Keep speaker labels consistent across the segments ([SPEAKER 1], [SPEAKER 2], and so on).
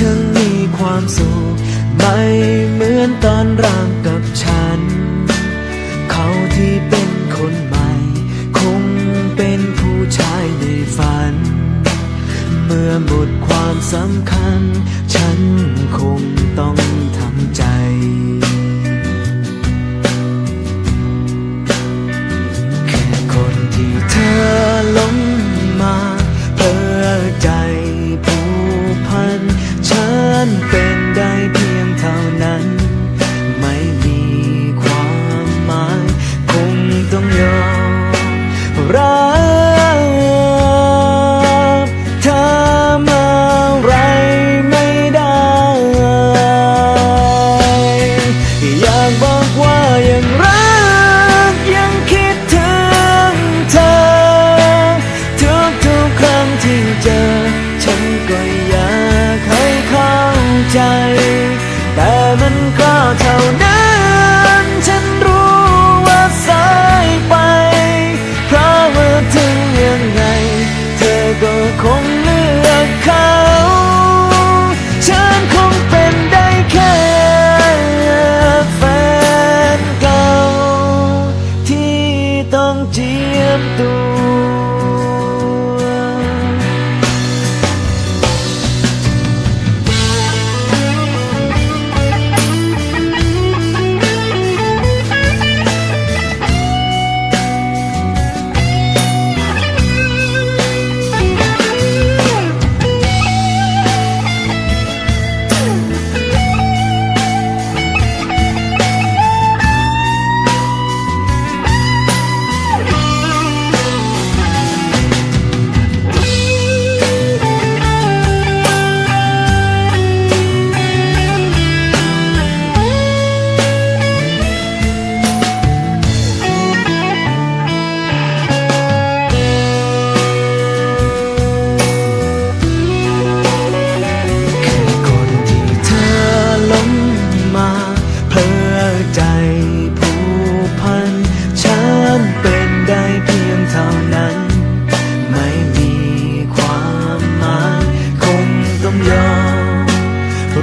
[SPEAKER 1] เธอช่างมีความสุขไม่เหมือนตอนร่างกับฉัน เขาที่เป็นคนใหม่ คงเป็นผู้ชายในฝัน เมื่อหมดความสำคัญ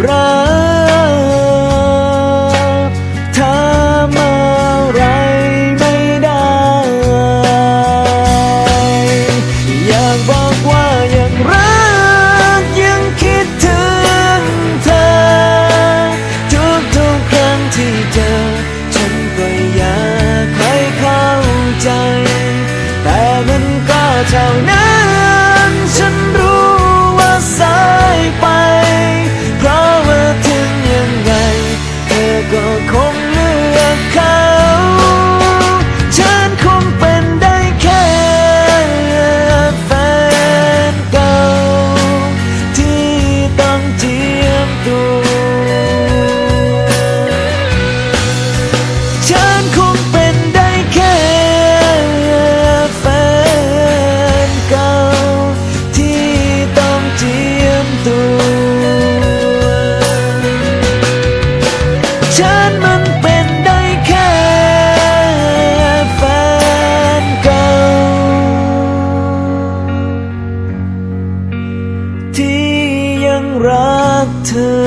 [SPEAKER 1] มี to